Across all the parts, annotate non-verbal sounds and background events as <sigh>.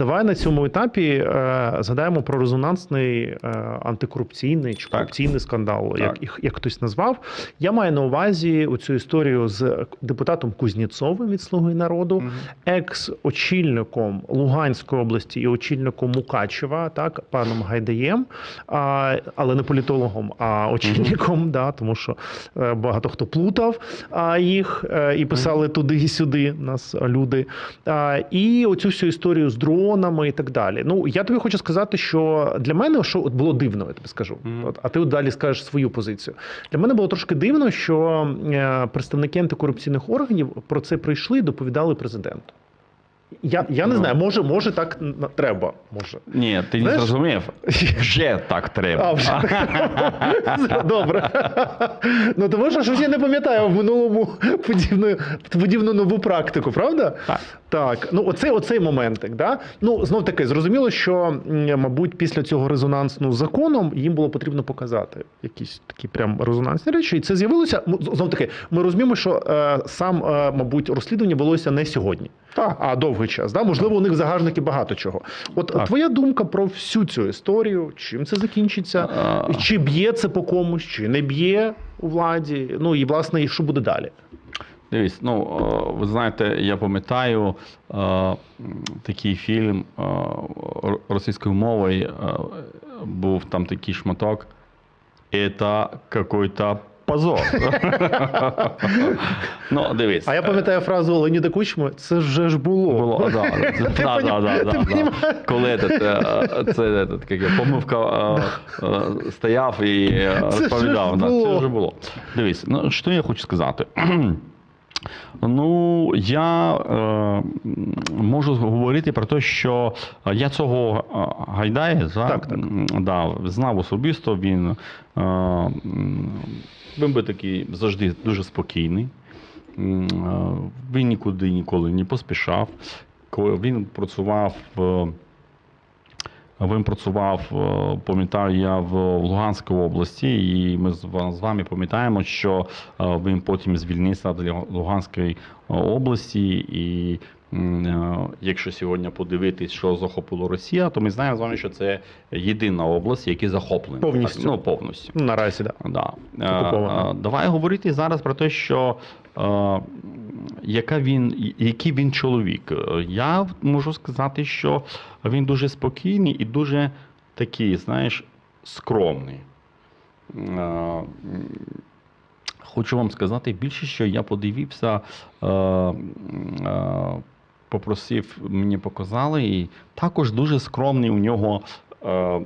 Давай на цьому етапі е, згадаємо про резонансний е, антикорупційний чи Так. корупційний скандал, як, Так. їх- як хтось назвав. Я маю на увазі цю історію з депутатом Кузнєцовим від Слуги народу, екс-очільником Луганської області і очільником Мукачева, так, паном Гайдаєм, а, але не політологом, а очільником, да, тому що е, багато хто плутав а, їх е, і писали туди і сюди нас люди. А, і оцю всю історію з дронами і так далі. Ну, я тобі хочу сказати, що для мене що от було дивно, я тобі скажу. От, а ти от далі скажеш свою позицію. Для мене було трошки дивно, що е, представники антикорупційних органів про це прийшли і доповідали президенту. Я, я не Ну. знаю, може, може так треба. Може. Ні, ти не зрозумів. Вже так треба. А, вже. <laughs> Добре. Ну тому що щось я не пам'ятаю в минулому подібну, подібну нову практику, правда? Так. Так, ну оцей, оцей моментик, да? Ну, знов таки, зрозуміло, що, мабуть, після цього резонансу законом їм було потрібно показати якісь такі прям резонансні речі. І це з'явилося. Ну, знов таки, ми розуміємо, що е, сам, е, мабуть, розслідування велося не сьогодні, Так. а довгий час. Да? Можливо, у них в загажники багато чого. От Так. твоя думка про всю цю історію, чим це закінчиться? А, Чи б'є це по комусь, чи не б'є у владі? Ну і власне, і що буде далі? Дивись, ну е, ви знаєте, я пам'ятаю е, такий фільм е, російською мовою був там такий шматок. Это какой-то позор. ну, дивись. А я пам'ятаю фразу Леоніда Кучми: це вже ж було. Було, да, да, да, да, да, да. Коли це, це, це этот, як я, помивка е, е, стояв і розповідав. Це ж розповідав. Це вже було. Дивись, ну що я хочу сказати. Ну, я е, можу говорити про те, що я цього е, Гайдая за, Так, так. Да, знав особисто. Він, е, він би такий завжди дуже спокійний. Е, Він нікуди ніколи не поспішав. Він працював в. Він працював, е, пам'ятаю я, в Луганській області, і ми з вами пам'ятаємо, що е, він потім звільнився з Луганської е, області. І якщо сьогодні подивитись, що захопила Росія, то ми знаємо з вами, що це єдина область, яка захоплена. Повністю. Ну, повністю. Наразі. Да. Окупована. Е, е, Давай говорити зараз про те, що е, яка він, який він чоловік. Е, Я можу сказати, що він дуже спокійний і дуже такий, знаєш, скромний. Е, Хочу вам сказати більше, що я подивився, е, е, попросив, мені показали, і також дуже скромний у нього е,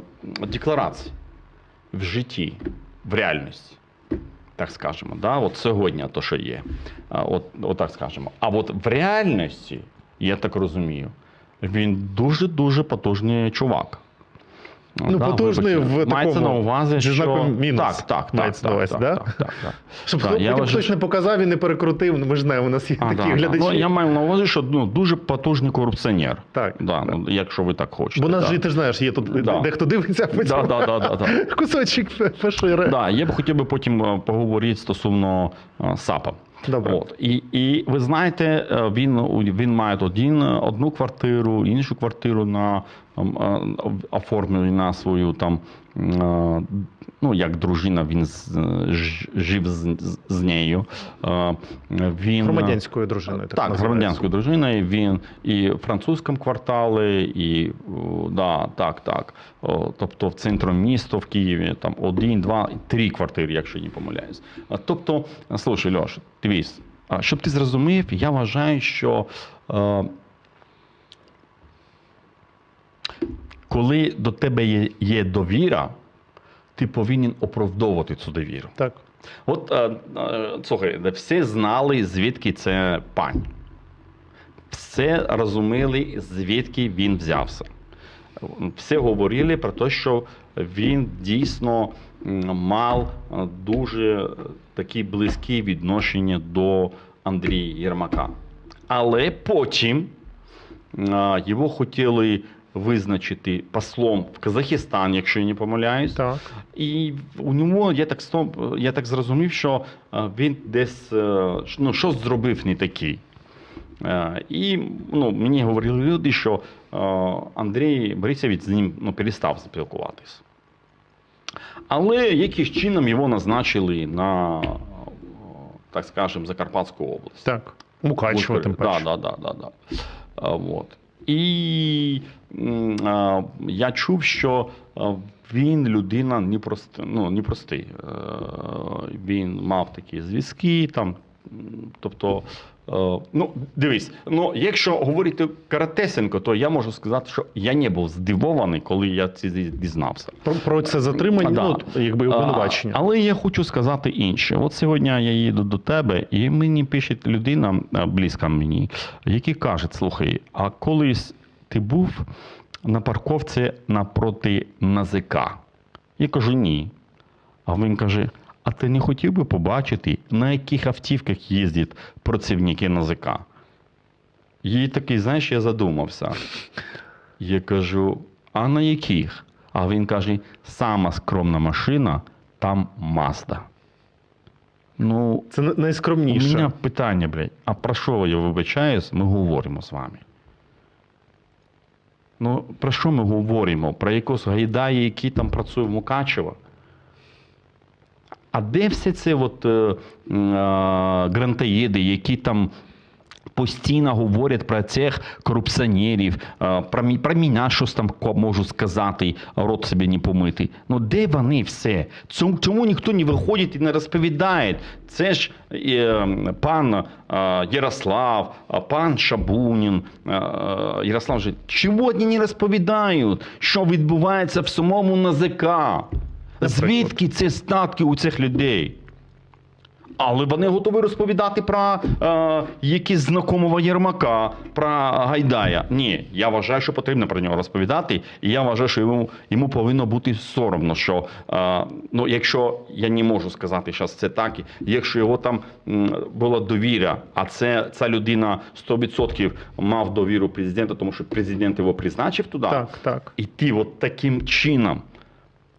декларація в житті, в реальності. Так скажемо, да? от сьогодні то, що є. От, от так скажемо. А от в реальності, я так розумію, він дуже-дуже потужний чувак. Ну, потужний в Мається такому, на увазі, що... мінус Так, так, так. так, увазі, так, да? так, так, так. Щоб Так, потім вважаю, хтось не показав і не перекрутив. Ну, ми ж знаємо, у нас є А, такі да, да. глядачі. Ну, я маю на увазі, що ну, дуже потужний корупціонер. Так. Да, ну, якщо ви так хочете. Бо нас да. же, ти ж знаєш, є тут Да. дехто дивиться, а потім Да, да, да, да, да. <laughs> кусочок пошире. Да, я б хотів би потім е, поговорити стосовно е, САПа. Добре. От. І, і ви знаєте, е, він, він має один, одну квартиру, іншу квартиру на ем, е, на свою там. е, Ну, як дружина, він жив з, з- нею. Е, Він, Громадянською дружиною. так, називається. громадянською дружиною. Він і в французькому кварталі, і да, так, так. Тобто в центрі міста в Києві там один, два, три квартири, якщо не помиляюсь. Тобто, слушай, Льош, дивись, щоб ти зрозумів, я вважаю, що коли до тебе є, є довіра, ти повинен оправдовувати цю довіру. Так. От е, е, слухай, всі знали, звідки це пань. Все розуміли, звідки він взявся. Всі говорили про те, що він дійсно мав е, дуже такі близькі відношення до Андрія Єрмака. Але потім його хотіли визначити послом в Казахстан, якщо я не помиляюсь. Так. І у нього я так я так зрозумів, що е, він десь е, ну, щось зробив не такий. Е, І ну, мені говорили люди, що Андрій Борисович з ним ну, перестав спілкуватись. Але яким чином його назначили на, так скажемо, Закарпатську область. Так. Мукачево, тим Да, паче. да, да, да, да. Вот. І я чув, що він людина непрост, ну, непростий. Е, Він мав такі зв'язки, там, тобто. Е, Ну, дивись, ну, якщо говорити коротесенько, то я можу сказати, що я не був здивований, коли я це дізнався. Про, про це затримання, Да. ну, якби обвинувачення. Але я хочу сказати інше. От сьогодні я їду до тебе, і мені пише людина близька мені, який каже: слухай, а колись ти був на парковці напроти НАЗК? Я кажу, ні. А він каже: а ти не хотів би побачити, на яких автівках їздять працівники НАЗК? І такий, знаєш, я задумався. Я кажу, а на яких? А він каже, сама скромна машина, там Мазда. Ну, Це най- у мене питання, блядь, а про що я вибачаюсь, ми говоримо з вами? Ну, про що ми говоримо? Про якогось гайдая, який там працює в Мукачево? А де все це от, е, е, грантоїди, які там постійно говорять про цих корупціонерів, е, про, про мене щось там можу сказати, рот собі не помити. Ну де вони все? Цьому, чому ніхто не виходить і не розповідає? Це ж е, пан е, Ярослав, е, пан Шабунін, е, е, Ярослав же, чого вони не розповідають, що відбувається в самому НАЗК? Звідки ці статки у цих людей? Але вони готові розповідати про е, якісь знакомого Єрмака, про Гайдая. Ні, я вважаю, що потрібно про нього розповідати, і я вважаю, що йому, йому повинно бути соромно, що е, ну, якщо я не можу сказати, що це так, якщо його там м, була довіра, а це ця людина 100% мав довіру президента, тому що президент його призначив туди. Так, так. І ти от таким чином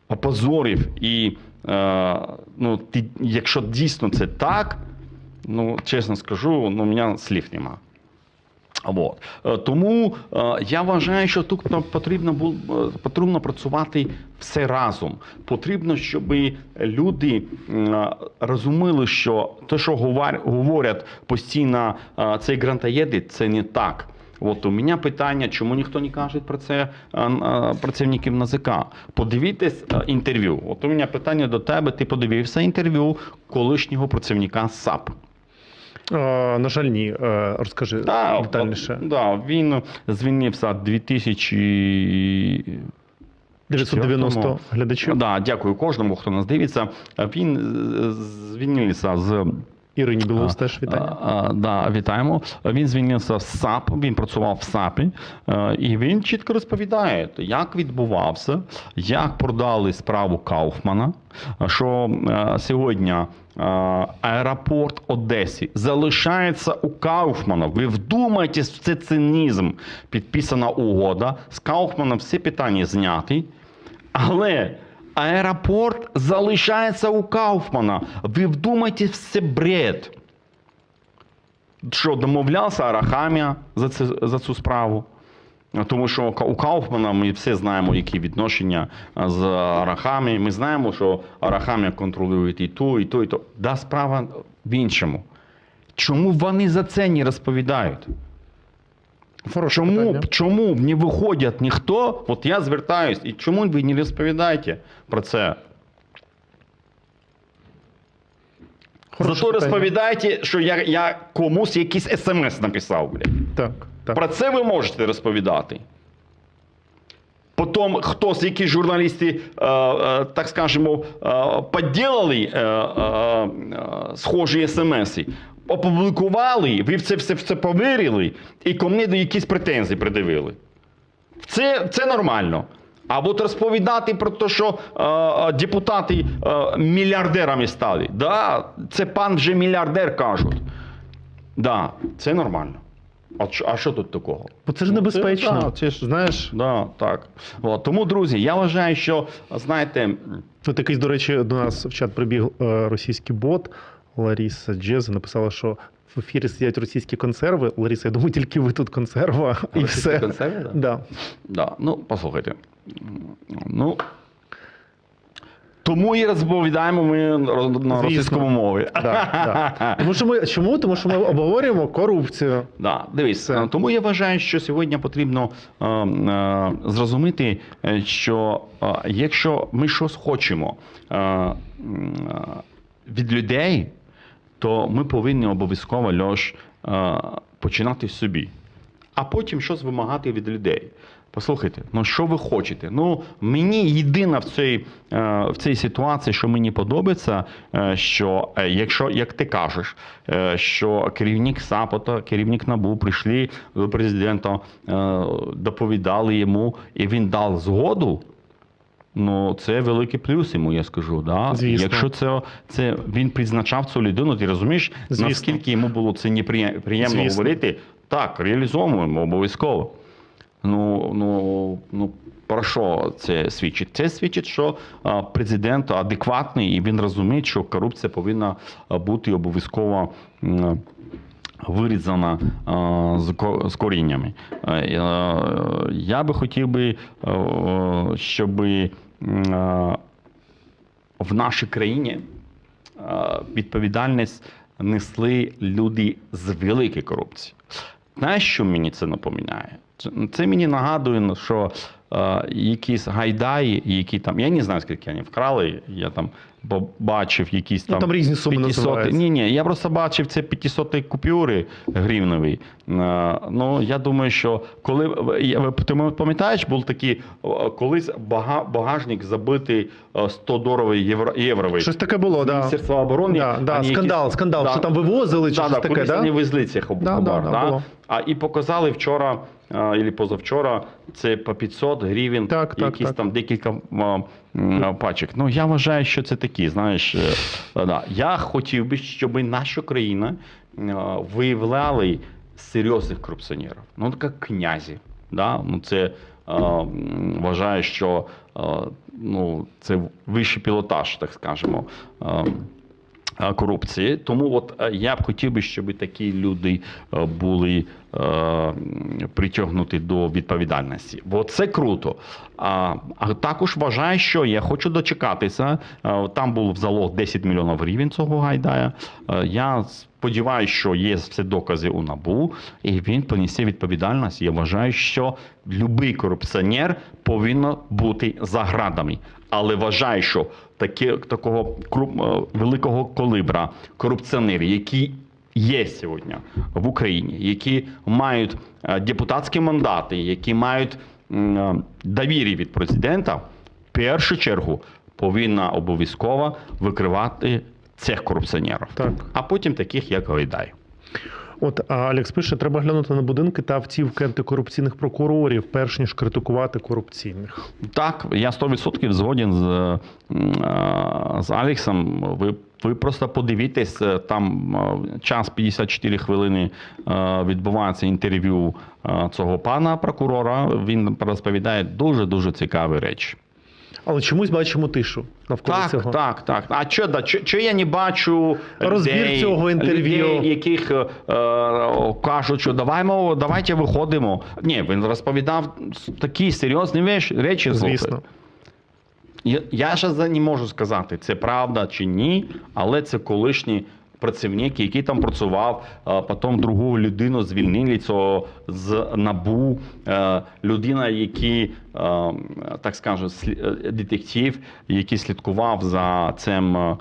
опозорив і е, ну, ти, якщо дійсно це так, ну чесно скажу, ну, у мене слів нема. От. Е, Тому е, я вважаю, що тут потрібно бу- е, потрібно працювати все разом. Потрібно, щоб люди м, розуміли, що те, що говор- говорять постійно е, цей грантоєди, це не так. От у мене питання, чому ніхто не каже про це е, е, працівників НАЗК? Подивіться е, інтерв'ю. От у мене питання до тебе. Ти подивився інтерв'ю колишнього працівника САП. На жаль, ні. Розкажи Да, детальніше. Да, він звільнився 2000... 990 глядачів. Да, дякую кожному, хто нас дивиться. Він звільнився з Ірині Білоус теж вітання. А, а, да, вітаємо. Він звільнився з САП, він працював в САПі, е, і він чітко розповідає, як відбувався, як продали справу Кауфмана, що е, сьогодні е, аеропорт Одесі залишається у Кауфмана. Ви вдумайтесь в цей цинізм. Підписана угода. З Кауфманом всі питання зняті. Але аеропорт залишається у Кауфмана. Ви вдумайтесь в це бред. Що домовлявся Арахамія за, це, за цю справу. Тому що у Кауфмана ми всі знаємо, які відношення з Арахамі. Ми знаємо, що Арахамія контролює і ту, і ту, і ту. Да, справа в іншому. Чому вони за це не розповідають? Хороше Чому, питання. чому не виходять ніхто? От я звертаюсь, і чому ви не розповідаєте про це? Хороше Зато питання. розповідайте, що я, я комусь якийсь смс написав, блядь. Так, так. Про це ви можете розповідати. Потім хтось, які журналісти, е, е, так скажемо, е, підділили е, схожі смс, опублікували, ви це все, все повірили, і ко мені до якісь претензії придивили. Це, це нормально. А от розповідати про те, що е, е, депутати е, мільярдерами стали. Да, це пан вже мільярдер кажуть. Да, це нормально. А, що- а що тут такого? Бо це ж Ну, небезпечно. да, це ж Знаєш, Да, так. От, тому, друзі, я вважаю, що знаєте, от якийсь, до речі, до нас в чат прибіг е, російський бот. Ларіса Джез написала, що в ефірі сидять російські консерви. Лариса, я думаю, тільки ви тут консерва, і все. Консерви, да? Да. Да. Ну, послухайте. Ну. Тому і розповідаємо ми на Звісно. російському мові. Да, да. <laughs> Тому що ми чому? Тому що ми обговорюємо корупцію. Да, дивись, Все. е, тому я вважаю, що сьогодні потрібно е, е, зрозуміти, е, що е, якщо ми щось хочемо е, е, від людей, то ми повинні обов'язково Льош е, починати з собі, а потім щось вимагати від людей. Послухайте, ну що ви хочете? Ну мені єдине в цій, е, в цій ситуації, що мені подобається, е, що якщо, як ти кажеш, що керівник САПОТа, керівник НАБУ прийшли до президента, доповідали йому, і він дав згоду. Ну, це великий плюс йому, я скажу. Да? Звісно. Якщо це, це він призначав цю людину, ти розумієш, Звісно. наскільки йому було це неприємно приємно Звісно. говорити, так, реалізовуємо обов'язково. Ну, ну, ну про що це свідчить? Це свідчить, що президент адекватний і він розуміє, що корупція повинна бути обов'язково. Вирізана з, коріннями. Я би хотів би, щоб в нашій країні е, відповідальність несли люди з великої корупції. Знаєш, що мені це напоминає? Це, це мені нагадує, ну, що е, якісь гайдаї, які там, я не знаю, скільки вони вкрали, я там побачив якісь Ну, там. там різні суми 500 називаються. Ні, ні, я просто бачив це 500 купюри гривневі. Е, Ну, я думаю, що коли ти пам'ятаєш, був такий колись багажник забитий е, 100 доларовий євро, євровий. Щось таке було, да. Міністерства оборони. Да, да, скандал, якісь- скандал, що там вивозили чи да, щось да, таке, да? вони везли цих Да, хабар, да, да. А і показали вчора або позавчора це по 500 гривень, Так, так, якісь так. там декілька пачок. Ну я вважаю, що це такі. Знаєш, е, да. я хотів би, щоб наша країна е, виявляли серйозних корупціонерів, ну як князі. Да? Ну, це е, вважаю, що е, ну, це вищий пілотаж, так скажемо. Е, е, корупції. Тому от е, я б хотів би, щоб такі люди е, були е, м, притягнуті до відповідальності. Бо це круто. А, а також вважаю, що я хочу дочекатися. Е, Там був залог 10 мільйонів гривень цього гайдая. Е, Я сподіваюся, що є всі докази у НАБУ, і він понесе відповідальність. Я вважаю, що будь-який корупціонер повинен бути за градами. Але вважаю, що такі, такого великого колибра корупціонери, які є сьогодні в Україні, які мають е, депутатські мандати, які мають е, від президента, в першу чергу повинна обов'язково викривати цих корупціонерів, Так. а потім таких, як Гайдай. От а Алекс пише, треба глянути на будинки та автівки антикорупційних прокурорів, перш ніж критикувати корупційних. Так, я 100% згоден з, е, з Алексом. Ви, ви просто подивіться, е, там е, час 54 хвилини е, відбувається інтерв'ю е, цього пана прокурора. Він розповідає дуже-дуже цікаві речі. Але чомусь бачимо тишу навколо Так, цього. так, так. А що, да, що, я не бачу Розбір людей, цього інтерв'ю. людей, яких е, кажуть, що давайте, давайте виходимо. Ні, він розповідав такі серйозні речі. слухай. Я, я ще не можу сказати, це правда чи ні, але це колишній працівник, який там працював, потім другу людину звільнили цього з набу. Е, Людина, який, е, так скажу, е, детектив, який слідкував за цим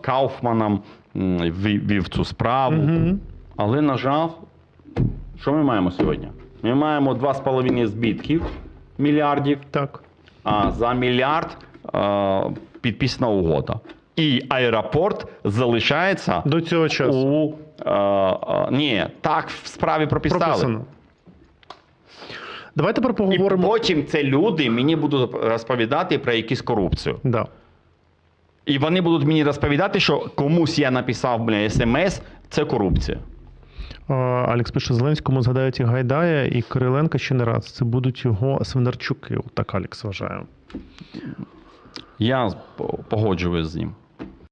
Кауфманом, вів цю справу. Угу. Але, на жаль, що ми маємо сьогодні? Ми маємо 2,5 збитків мільярдів Так. а за мільярд підписана угода. І аеропорт залишається До цього часу. у. Е, е, ні, так в справі прописали. Прописано. Давайте тепер І поговоримо. потім це люди мені будуть розповідати про якусь корупцію. Да. І вони будуть мені розповідати, що комусь я написав бля, смс, це корупція. Алекс пише, Зеленському згадають і Гайдая, і Кириленка ще не раз. Це будуть його Свинарчуки. Так Алекс вважає. Я погоджуюсь з ним.